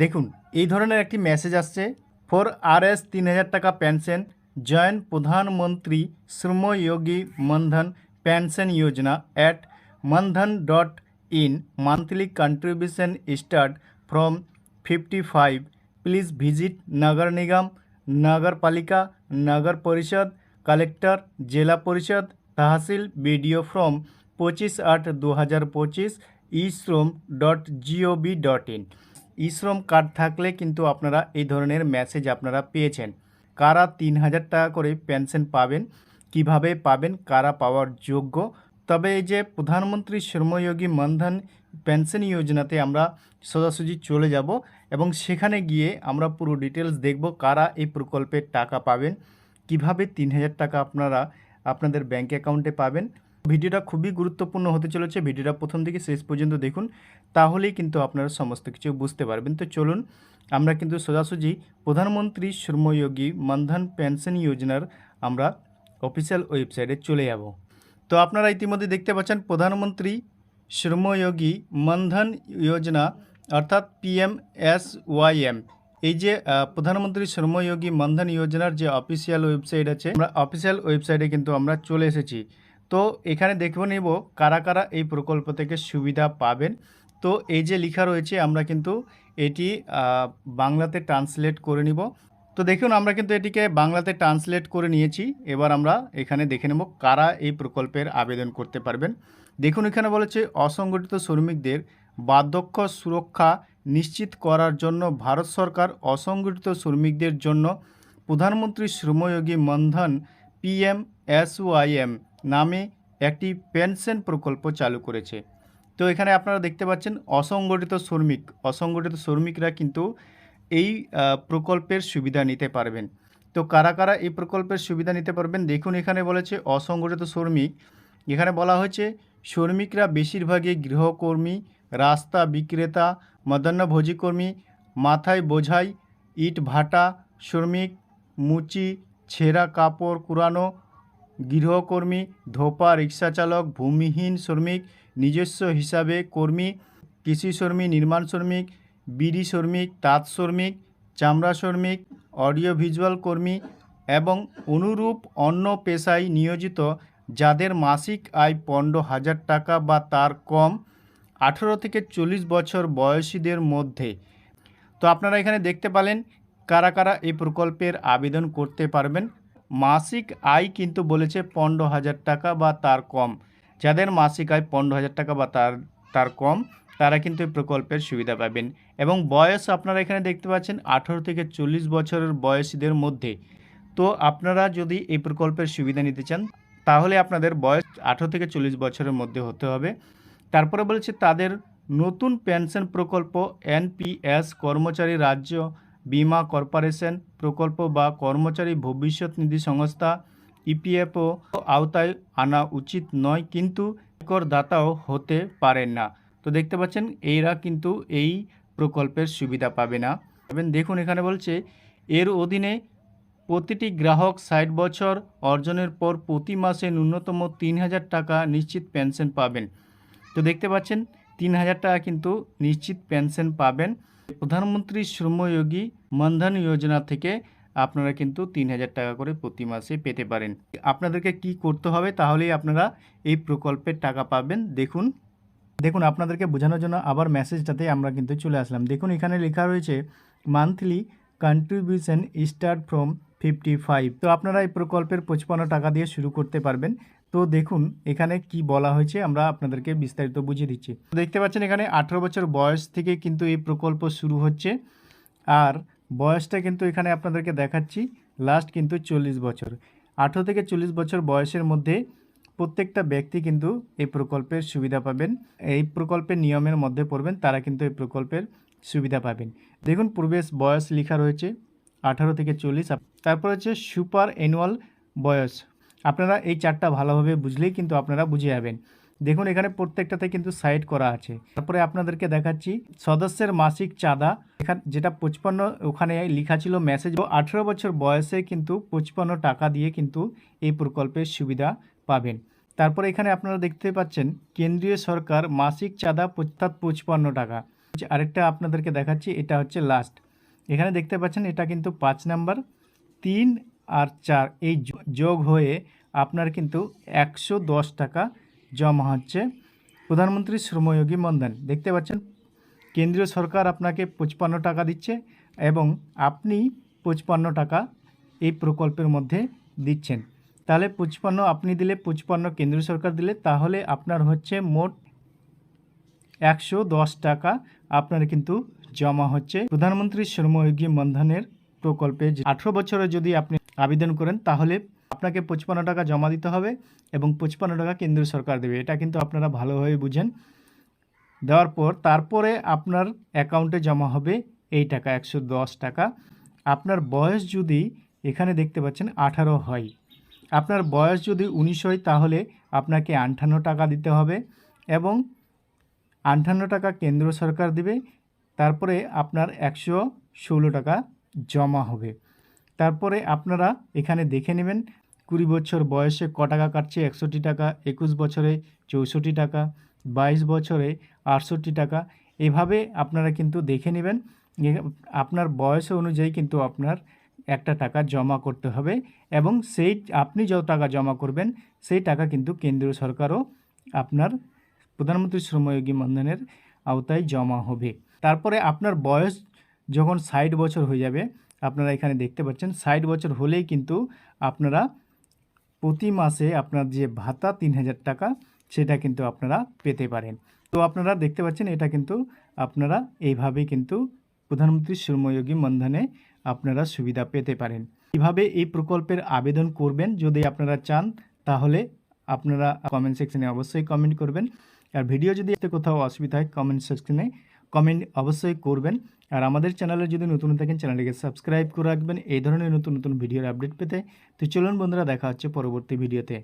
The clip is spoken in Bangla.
দেখুন, এই ধরনের একটি মেসেজ আসছে। ফর আর এস তিন হাজার টাকা pension, join Pradhanmantri Shramyogi Maandhan pension Yojana at maandhan dot in monthly contribution start from fifty five. Please visit Nagar Nigam, Nagarpalika, Nagar Parishad, collector, জেলা পরিষদ, তহসিল বিডিও ফ্রম পঁচিশ আট দু হাজার পঁচিশ, e shram dot GOB dot in. E shram card থাকলে কিন্তু আপনারা এই ধরনের মেসেজ আপনারা পেয়েছেন। কারা তিন হাজার টাকা করে পেনশন পাবেন, কীভাবে পাবেন, কারা পাওয়ার যোগ্য? তবে এই যে প্রধানমন্ত্রী শ্রমযোগী মনধন পেনশন যোজনাতে আমরা সোজাসুজি চলে যাব এবং সেখানে গিয়ে আমরা পুরো ডিটেলস দেখব কারা এই প্রকল্পের টাকা পাবেন, কীভাবে তিন হাজার টাকা আপনারা আপনাদের ব্যাঙ্ক অ্যাকাউন্টে পাবেন ভিডিওটা খুবই গুরুত্বপূর্ণ হতে চলেছে, ভিডিওটা প্রথম থেকে শেষ পর্যন্ত দেখুন, তাহলেই কিন্তু আপনারা সমস্ত কিছু বুঝতে পারবেন। তো চলুন, আমরা কিন্তু সোজাসুজি প্রধানমন্ত্রী শ্রমযোগী মনধন পেনশন যোজনার আমরা অফিসিয়াল ওয়েবসাইটে চলে যাব। তো আপনারা ইতিমধ্যে দেখতে পাচ্ছেন, প্রধানমন্ত্রী শ্রমযোগী মনধন যোজনা অর্থাৎ পিএম এস ওয়াইএম এই যে প্রধানমন্ত্রী শ্রমযোগী মনধন যোজনার যে অফিসিয়াল ওয়েবসাইট আছে, আমরা অফিসিয়াল ওয়েবসাইটে কিন্তু আমরা চলে এসেছি। তো এখানে দেখব নেব কারা কারা এই প্রকল্প থেকে সুবিধা পাবেন। তো এই যে লেখা রয়েছে, আমরা কিন্তু এটি বাংলাতে ট্রান্সলেট করে নিব। তো দেখুন, আমরা কিন্তু এটিকে বাংলাতে ট্রান্সলেট করে নিয়েছি। এবার আমরা এখানে দেখে নেব কারা এই প্রকল্পের আবেদন করতে পারবেন। দেখুন, এখানে বলেছে, অসংগঠিত শ্রমিকদের বার্ধক্য সুরক্ষা নিশ্চিত করার জন্য ভারত সরকার অসংগঠিত শ্রমিকদের জন্য প্রধানমন্ত্রী শ্রমযোগী মনধন পিএম এসওয়াইএম নামে একটি পেনশন প্রকল্প চালু করেছে। তো এখানে আপনারা দেখতে পাচ্ছেন অসংগঠিত শ্রমিক। অসংগঠিত শ্রমিকরা কিন্তু এই প্রকল্পের সুবিধা নিতে পারবেন। তো কারা কারা এই প্রকল্পের সুবিধা নিতে পারবেন? দেখুন, এখানে বলেছে অসংগঠিত শ্রমিক। এখানে বলা হয়েছে শ্রমিকরা বেশিরভাগই গৃহকর্মী, রাস্তা বিক্রেতা মধ্যাহ্নভোজী কর্মী, মাথায় বোঝাই ইট ভাটা শ্রমিক, মুচি, ছেঁড়া কাপড় কুড়ানো গৃহকর্মী, ধোপা রিক্সাচালক ভূমিহীন শ্রমিক, নিজস্ব হিসাবে কর্মী, কৃষি শ্রমিক, নির্মাণ শ্রমিক, বিড়ি শ্রমিক, তাঁত শ্রমিক, চামড়া শ্রমিক, অডিও ভিজুয়াল কর্মী এবং অনুরূপ অন্য পেশায় নিয়োজিত যাদের মাসিক আয় পনেরো হাজার টাকা বা তার কম আঠেরো থেকে চল্লিশ বছর বয়সীদের মধ্যে। তো আপনারা এখানে দেখতে পেলেন কারা কারা এই প্রকল্পের আবেদন করতে পারবেন। মাসিক আয় কিন্তু বলেছে পনেরো হাজার টাকা বা তার কম। যাদের মাসিক আয় পনেরো হাজার টাকা বা তার তার কম, তারা কিন্তু এই প্রকল্পের সুবিধা পাবেন। এবং বয়স আপনারা এখানে দেখতে পাচ্ছেন, আঠেরো থেকে চল্লিশ বছরের বয়সীদের মধ্যে। তো আপনারা যদি এই প্রকল্পের সুবিধা নিতে চান, তাহলে আপনাদের বয়স আঠেরো থেকে চল্লিশ বছরের মধ্যে হতে হবে। তারপরে বলেছে তাদের নতুন পেনশন প্রকল্প, এনপিএস, কর্মচারী রাজ্য বীমা কর্পোরেশন প্রকল্প বা কর্মচারী ভবিষ্যৎ নিধি সংস্থা, ইপিএফও আওতায় আনা উচিত নয়, কিন্তু করদাতাও হতে পারেন না। তো দেখতে পাচ্ছেন, এরা কিন্তু এই প্রকল্পের সুবিধা পাবে না। এবং দেখুন, এখানে বলছে, এর অধীনে প্রতিটি গ্রাহক ষাট বছর অর্জনের পর প্রতি মাসে ন্যূনতম তিন হাজার টাকা নিশ্চিত পেনশন পাবেন। তো দেখতে পাচ্ছেন, তিন হাজার টাকা কিন্তু নিশ্চিত পেনশন পাবেন। প্রধানমন্ত্রী শ্রমযোগী মনধন যোজনা থেকে আপনারা কিন্তু তিন হাজার টাকা করে প্রতি মাসে পেতে পারেন। আপনাদেরকে কি করতে হবে তাহলেই আপনারা এই প্রকল্পের টাকা পাবেন। দেখুন দেখুন আপনাদেরকে বোঝানোর জন্য আবার মেসেজটাতে আমরা কিন্তু চলে আসলাম। দেখুন, এখানে লেখা রয়েছে, monthly contribution start from fifty five তো আপনারা এই প্রকল্পের পঁচপান্ন টাকা দিয়ে শুরু করতে পারবেন। তো দেখুন, এখানে কি বলা হয়েছে আমরা আপনাদেরকে বিস্তারিত বুঝিয়ে দিচ্ছি। দেখতে পাচ্ছেন এখানে আঠেরো বছর বয়স থেকে কিন্তু এই প্রকল্প শুরু হচ্ছে। আর বয়সটা কিন্তু এখানে আপনাদেরকে দেখাচ্ছি। লাস্ট কিন্তু চল্লিশ বছর। আঠেরো থেকে চল্লিশ বছর বয়সের মধ্যে প্রত্যেকটা ব্যক্তি কিন্তু এই প্রকল্পের সুবিধা পাবেন। এই প্রকল্পের নিয়মের মধ্যে পড়বেন, তারা কিন্তু এই প্রকল্পের সুবিধা পাবেন। দেখুন, পূর্বেশ বয়স লেখা রয়েছে, আঠারো থেকে চল্লিশ। তারপর হচ্ছে সুপার অ্যানুয়াল বয়স। আপনারা এই চারটা ভালোভাবে বুঝলেই কিন্তু আপনারা বুঝে যাবেন। দেখুন, এখানে প্রত্যেকটাতে কিন্তু সাইড করা আছে। তারপরে আপনাদেরকে দেখাচ্ছি, সদস্যের মাসিক চাঁদা। এখানে, যেটা পঁচপান্ন, ওখানে লেখা ছিল মেসেজ। আঠেরো বছর বয়সে কিন্তু পঁচপান্ন টাকা দিয়ে কিন্তু এই প্রকল্পের সুবিধা পাবেন। তারপরে এখানে আপনারা দেখতে পাচ্ছেন, কেন্দ্রীয় সরকার মাসিক চাঁদা অর্থাৎ পঁচপান্ন টাকা। আরেকটা আপনাদেরকে দেখাচ্ছি, এটা হচ্ছে লাস্ট এখানে দেখতে পাচ্ছেন, এটা কিন্তু পাঁচ নাম্বার, তিন আর চার, এই যোগ হয়ে আপনার কিন্তু একশো দশ টাকা জমা হচ্ছে প্রধানমন্ত্রী শ্রমযোগী মনধন দেখতে পাচ্ছেন, কেন্দ্রীয় সরকার আপনাকে পঁচপান্ন টাকা দিচ্ছে এবং আপনি পঁচপান্ন টাকা এই প্রকল্পের মধ্যে দিচ্ছেন। তাহলে পঁচপান্ন আপনি দিলে পঁচপান্ন, কেন্দ্রীয় সরকার দিলে তাহলে আপনার হচ্ছে মোট একশো দশ টাকা আপনার কিন্তু জমা হচ্ছে। প্রধানমন্ত্রী শ্রমযোগী মনধনের প্রকল্পে আঠেরো বছরে যদি আপনি আবেদন করেন তাহলে আপনাকে পঁচপান্ন টাকা জমা দিতে হবে এবং পঁচপান্ন টাকা কেন্দ্রীয় সরকার দেবে। এটা কিন্তু আপনারা ভালোভাবে বুঝেন। দেওয়ার পর তারপরে আপনার অ্যাকাউন্টে জমা হবে এই টাকা, একশো দশ টাকা। আপনার বয়স যদি এখানে দেখতে পাচ্ছেন আঠারো হয়, আপনার বয়স যদি উনিশ হয় তাহলে আপনাকে আটান্ন টাকা দিতে হবে এবং আটান্ন টাকা কেন্দ্র সরকার দিবে। তারপরে আপনার একশো ষোলো টাকা জমা হবে। তারপরে আপনারা এখানে দেখে নেবেন কুড়ি বছর বয়সে ক টাকা কাটছে একষট্টি টাকা, একুশ বছরে চৌষট্টি টাকা, বাইশ বছরে আটষট্টি টাকা। এভাবে আপনারা কিন্তু দেখে নেবেন। আপনার বয়স অনুযায়ী কিন্তু আপনার একটা টাকা জমা করতে হবে এবং সেই, আপনি যত টাকা জমা করবেন, সেই টাকা কিন্তু কেন্দ্রীয় সরকারও আপনার প্রধানমন্ত্রী শ্রমযোগী মন্ধনের আওতায় জমা হবে। তারপরে আপনার বয়স যখন ষাট বছর হয়ে যাবে, আপনারা এখানে দেখতে পাচ্ছেন, ষাট বছর হলেই কিন্তু আপনারা প্রতি মাসে আপনার যে ভাতা তিন হাজার টাকা, সেটা কিন্তু আপনারা পেতে পারেন। তো আপনারা দেখতে পাচ্ছেন, এটা কিন্তু আপনারা এইভাবেই কিন্তু প্রধানমন্ত্রী শ্রমযোগী মন্ধনে আপনারা সুবিধা পেতে পারেন। কীভাবে এই প্রকল্পের আবেদন করবেন, যদি আপনারা চান, তাহলে আপনারা কমেন্ট সেকশনে অবশ্যই কমেন্ট করবেন। আর ভিডিও যদি কোথাও অসুবিধা হয় কমেন্ট সেকশনে কমেন্ট অবশ্যই করবেন। আর আমাদের চ্যানেলে যদি নতুন থাকেন, চ্যানেলটিকে সাবস্ক্রাইব করে রাখবেন। এই ধরনের নতুন নতুন ভিডিওর আপডেট পেতে তো চলুন বন্ধুরা, দেখা হচ্ছে পরবর্তী ভিডিওতে।